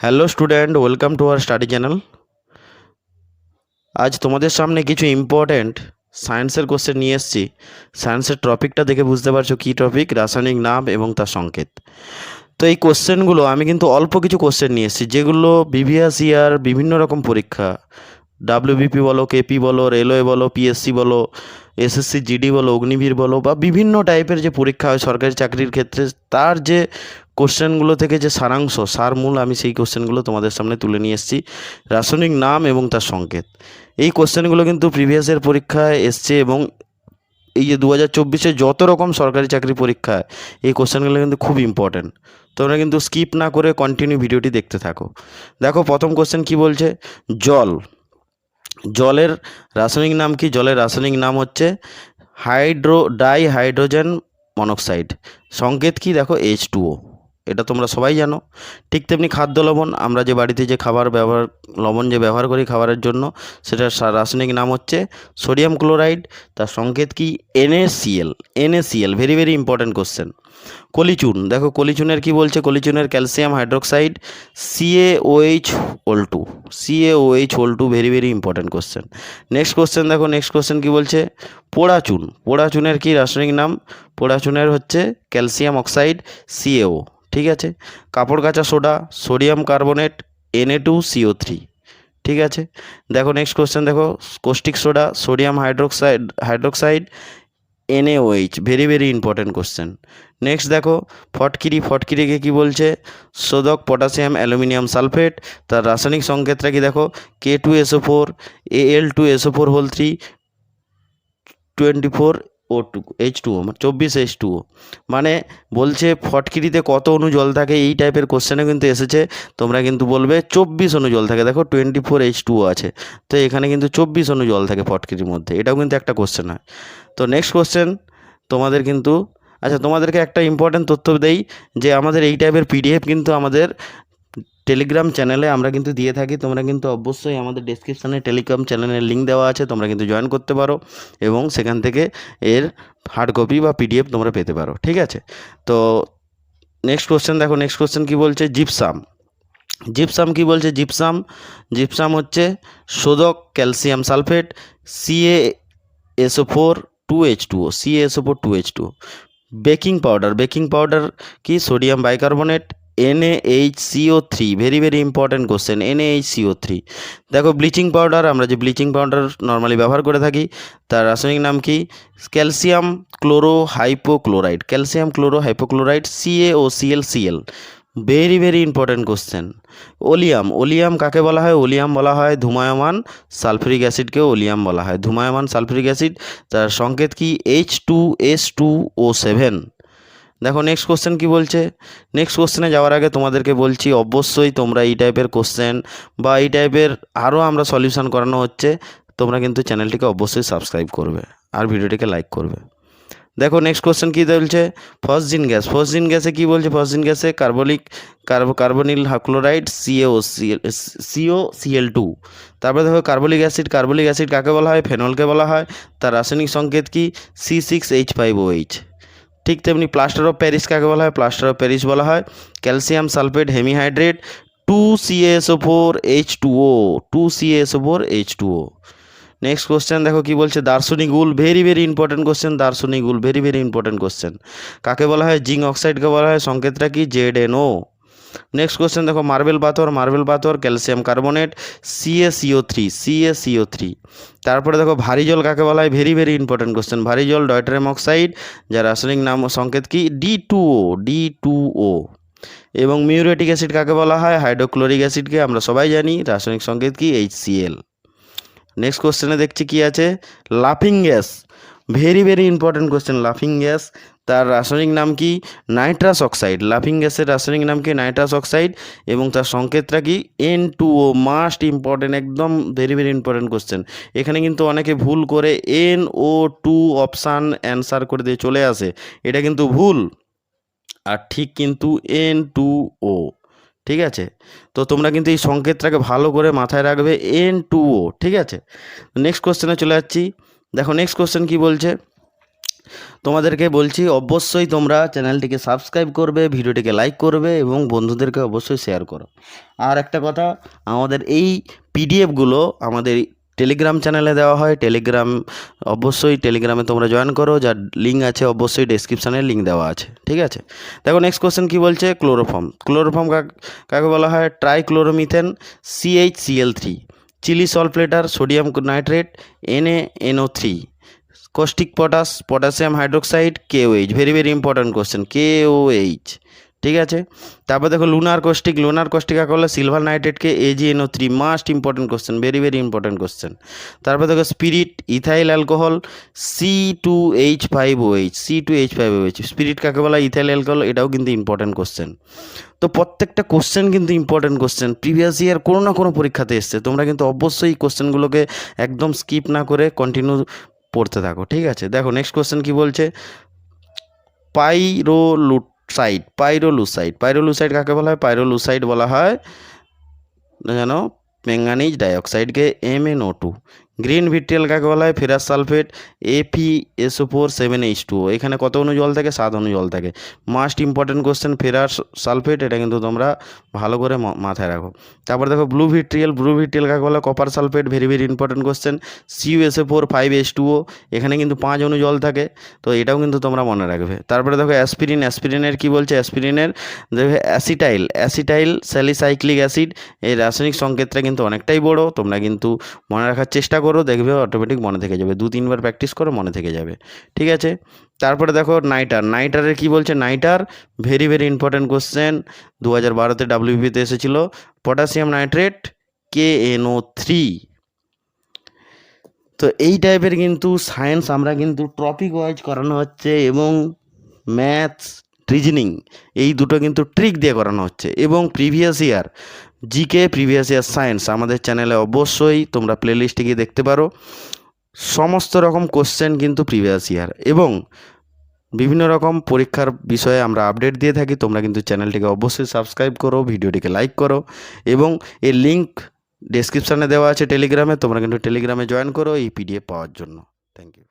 Hello student welcome to our study channel আজ তোমাদের সামনে কিছু ইম্পর্ট্যান্ট সায়েন্সের কোশ্চেন নিয়ে এসেছি। সায়েন্সের টপিকটা দেখে বুঝতে পারছ কী টপিক রাসায়নিক নাম এবং তার সংকেত। তো এই কোশ্চেনগুলো আমি কিন্তু অল্প কিছু কোশ্চেন নিয়ে এসেছি, যেগুলো বিভিএস ইয়ার বিভিন্ন রকম পরীক্ষা। ডাব্লিউবিপি বলো কেপি বলো রেলওয়ে বলো পিএসসি বলো এসএসসি জিডি বলো, অগ্নিবীর বলো বা বিভিন্ন টাইপের যে পরীক্ষা হয় সরকারি চাকরির ক্ষেত্রে, তার যে কোশ্চেনগুলো থেকে যে সারাংশ সারমূল আমি সেই কোশ্চেনগুলো তোমাদের সামনে তুলে নিয়ে এসেছি। রাসায়নিক নাম এবং তার সংকেত। এই কোশ্চেনগুলো কিন্তু প্রিভিয়াসের পরীক্ষায় এসছে এবং এই যে দু হাজার চব্বিশে যত রকম সরকারি চাকরি পরীক্ষায় এই কোশ্চেনগুলো কিন্তু খুব ইম্পর্ট্যান্ট তোমরা কিন্তু স্কিপ না করে কন্টিনিউ ভিডিওটি দেখতে থাকো। দেখো, প্রথম কোশ্চেন কি বলছে? জল। জলের রাসায়নিক নাম কি? জলের রাসায়নিক নাম হচ্ছে হাইড্রো, ডাই হাইড্রোজেন মনোক্সাইড। সংকেত কি? দেখো এইচ টুও এটা তোমরা সবাই জানো। ঠিক তেমনি খাদ্য লবণ, আমরা যে বাড়িতে যে খাবার ব্যবহার, লবণ যে ব্যবহার করি খাবারের জন্য, সেটার রাসায়নিক নাম হচ্ছে সোডিয়াম ক্লোরাইড, তার সংকেত কি? NaCl NaCl very very important question কলিচুন, দেখো কলিচুনের কি বলছে? কলিচুনের calcium hydroxide CaOH whole two CaOH whole two very very important question next question দেখো নেক্সট কোশ্চেন কি বলছে? পোড়া চুন পোড়া চুনের কি রাসায়নিক নাম? পোড়া চুনের হচ্ছে ক্যালসিয়াম অক্সাইড সিএও ঠিক আছে? কাপড় কাচা soda, sodium carbonate Na two CO three ঠিক আছে? দেখো নেক্সট কোশ্চেন দেখো caustic soda sodium hydroxide hydroxide NaOH very very important question next দেখো, ফটকিরি, ফটকিরিকে কি বলছে? সোদক পটাশিয়াম, অ্যালুমিনিয়াম সালফেট, তার রাসায়নিক সংকেতটা কি দেখো? K two SO four A L two SO four whole three twenty four O two H two O মানে চব্বিশ এইচ টু ও মানে বলছে ফটকিরিতে কত অনু জল থাকে, এই টাইপের কোশ্চেনে কিন্তু এসেছে। তোমরা কিন্তু বলবে চব্বিশ অণু জল থাকে। দেখো টোয়েন্টি ফোর এইচ টু আছে। তো এখানে কিন্তু চব্বিশ অনু জল থাকে ফটকিরির মধ্যে। এটাও কিন্তু একটা কোশ্চেন হয়। তো নেক্সট কোশ্চেন তোমাদের কিন্তু আচ্ছা তোমাদেরকে একটা ইম্পর্ট্যান্ট তথ্য দেই যে আমাদের এই টাইপের পিডিএফ কিন্তু আমাদের টেলিগ্রাম চ্যানেলে আমরা কিন্তু দিয়ে থাকি, তোমরা কিন্তু অবশ্যই আমাদের ডেসক্রিপশানে টেলিগ্রাম চ্যানেলের লিঙ্ক দেওয়া আছে, তোমরা কিন্তু জয়েন করতে পারো এবং সেখান থেকে এর হার্ড কপি বা পিডিএফ তোমরা পেতে পারো, ঠিক আছে? তো নেক্সট কোশ্চেন দেখো নেক্সট কোশ্চেন কী বলছে? জিপসাম জিপসাম কি বলছে? জিপসাম জিপসাম হচ্ছে সোদক calcium sulphate Ca SO four two H two O Ca SO four two H two baking powder baking powder কি? Sodium bicarbonate NH CO three very very important question NH CO three দেখো bleaching powder আমরা যে bleaching powder normally ব্যবহার করে থাকি, তার রাসায়নিক নাম কি? Calcium chloro hypochloride calcium chloro hypochloride Ca O Cl Cl very very important question oleum oleum কাকে বলা হয়? ওলিয়াম বলা হয় ধুমায়মান সালফিউরিক অ্যাসিডকেও ওলিয়াম বলা হয়। ধুমায়মান সালফিউরিক অ্যাসিড, তার সংকেত কি? H two S two O seven দেখো নেক্সট কোশ্চেন কি বলছে? নেক্সট কোশ্চেনে যাওয়ার আগে তোমাদেরকে বলছি, অবশ্যই তোমরা এই টাইপের কোশ্চেন বা এই টাইপের আরও আমরা সলিউশন করানো হচ্ছে, তোমরা কিন্তু চ্যানেলটিকে অবশ্যই সাবস্ক্রাইব করবে আর ভিডিওটিকে লাইক করবে। দেখো নেক্সট কোশ্চেন কী বলছে? ফসজিন গ্যাস ফসজিন গ্যাসে কী বলছে? ফসজিন গ্যাসে carbolic carbo carbonyl chloride CaO Cl CO Cl two তারপরে দেখো কার্বলিক অ্যাসিড কার্বলিক অ্যাসিড কাকে বলা হয়? ফেনলকে বলা হয়? তার রাসায়নিক সংকেত কি? C six H five O H ঠিক তেমনি প্লাস্টার অফ প্যারিস কাকে বলা হয়? প্লাস্টার অফ প্যারিস বলা হয়। Calcium sulphate hemihydrate two CaSO four H two O two CaSO four H two O next question দেখো কি বলছে? দার্শনিক wool very very important question দার্শনিক wool very very important question কাকে বলা হয়? জিঙ্ক অক্সাইডকে বলা হয়। সংকেতটা কি? Z N O next question দেখো মার্বেল পাথর মার্বেল পাথর calcium carbonate CaCO three CaCO three তারপরে দেখো, ভারী জল কাকে বলা হয়? ভেরি ভেরি ইম্পর্টেন্ট কোশ্চেন ভারী জল ডয়টারেম অক্সাইড যার রাসায়নিক নাম, সংকেত কি? D two O D two O এবং মিউরেটিক অ্যাসিড কাকে বলা হয়? হাইড্রোক্লোরিক অ্যাসিডকে আমরা সবাই জানি। রাসায়নিক সংকেত কি? এইচ সিএল নেক্সট কোশ্চেনে দেখছি কি আছে? লাফিং gas very very important question লাফিং গ্যাস তার রাসায়নিক নাম কি? নাইট্রাস অক্সাইড লাফিং গ্যাসের রাসায়নিক নাম কি? নাইট্রাস অক্সাইড এবং তার সংকেতটা কি? N two O must important একদম ভেরি ভেরি ইম্পর্টেন্ট কোশ্চেন এখানে কিন্তু অনেকে ভুল করে N O two option answer করে দিয়ে চলে আসে। এটা কিন্তু ভুল। আর ঠিক কিন্তু এন টু ও ঠিক আছে? তো তোমরা কিন্তু এই সংকেতটাকে ভালো করে মাথায় রাখবে এন টু ও ঠিক আছে? নেক্সট কোশ্চেনে চলে যাচ্ছি। দেখো নেক্সট কোশ্চেন কি বলছে? তোমাদেরকে বলছি, অবশ্যই তোমরা চ্যানেলটিকে সাবস্ক্রাইব করবে ভিডিওটিকে লাইক করবে এবং বন্ধুদেরকে অবশ্যই শেয়ার করো। আর একটা কথা, আমাদের এই পিডিএফগুলো আমাদের টেলিগ্রাম চ্যানেলে দেওয়া হয়। টেলিগ্রাম অবশ্যই টেলিগ্রামে তোমরা জয়েন করো, যার লিঙ্ক আছে অবশ্যই ডেসক্রিপশানে লিঙ্ক দেওয়া আছে, ঠিক আছে? দেখো নেক্সট কোশ্চেন কী বলছে? ক্লোরোফর্ম ক্লোরোফর্ম কাকে বলা হয়? Tri trichloromethane CH Cl three Chile saltpetre sodium nitrate Na three caustic potash potassium hydroxide KOH very very important question KOH ঠিক আছে? তারপর দেখো লুনার কোস্টিক লুনার কস্টিক কাকে বলে silver নাইট্রেটকে AgNO three must important question very very important question তারপর দেখো spirit ethyl alcohol C two H five O H C two H five O H spirit কাকে বলা ইথাইল অ্যালকোহল এটাও কিন্তু important question তো প্রত্যেকটা কোশ্চেন কিন্তু important question previous year কোনো না কোনো পরীক্ষাতে এসছে, তোমরা কিন্তু অবশ্যই কোশ্চেনগুলোকে একদম স্কিপ না করে কন্টিনিউ পড়তে থাকো, ঠিক আছে? দেখো নেক্সট কোশ্চেন কি বলছে? পাইরোলুসাইড পাইরোলুসাইড। পাইরোলুসাইড কাকে বলা হয়? পাইরোলুসাইড বলা হয় জানো manganese ডাইঅক্সাইডকে M N O two green vitriol কাকে বলা হয় ferrous sulphate AP SO four seven H two এখানে কত অণু জল থাকে? সাত অণু জল থাকে। Must important question ferrous sulphate, এটা কিন্তু তোমরা ভালো করে মাথায় রাখো। তারপর দেখো ব্লু ভিট্রিয়াল ব্লু ভিট্রিয়াল কাকে বলা copper sulphate very very important question Cu SO four five H two O এখানে কিন্তু পাঁচ অণু জল থাকে। তো এটাও কিন্তু তোমরা মনে রাখবে। তারপরে দেখো অ্যাসপিরিন অ্যাসপিরিনের কি বলছে? অ্যাসপিরিনের দেখবে অ্যাসিটাইল অ্যাসিটাইল স্যালিসাইক্লিক অ্যাসিড এই রাসায়নিক সংকেতটা কিন্তু অনেকটাই বড়। তোমরা কিন্তু মনে রাখার চেষ্টা করো দেখবে অটোমেটিক মনে থেকে যাবে। দু, তিনবার প্র্যাকটিস করো, মনে থেকে যাবে। ঠিক আছে? তারপরে দেখো নাইটার নাইটারের কি বলছে? Nitre very very important question দু হাজার বারোতে ডাব্লিউবিতে এসেছিল। Potassium nitrate K NO three তো এই টাইপের কিন্তু সায়েন্স আমরা কিন্তু টপিক ওয়াইজ করানো হচ্ছে এবং ম্যাথস রিজনিং এই দুটো কিন্তু ট্রিক দিয়ে করানো হচ্ছে। এবং previous year GK previous year science আমাদের চ্যানেলে অবশ্যই তোমরা প্লেলিস্টে গিয়ে দেখতে পারো। সমস্ত রকম কোশ্চেন কিন্তু প্রিভিয়াস ইয়ার এবং বিভিন্ন রকম পরীক্ষার বিষয়ে আমরা আপডেট দিয়ে থাকি, তোমরা কিন্তু চ্যানেলটিকে অবশ্যই সাবস্ক্রাইব করো ভিডিওটিকে লাইক করো। এবং এর লিঙ্ক ডেসক্রিপশানে দেওয়া আছে টেলিগ্রামে তোমরা কিন্তু টেলিগ্রামে জয়েন করো এই পিডিএফ পাওয়ার জন্য। Thank you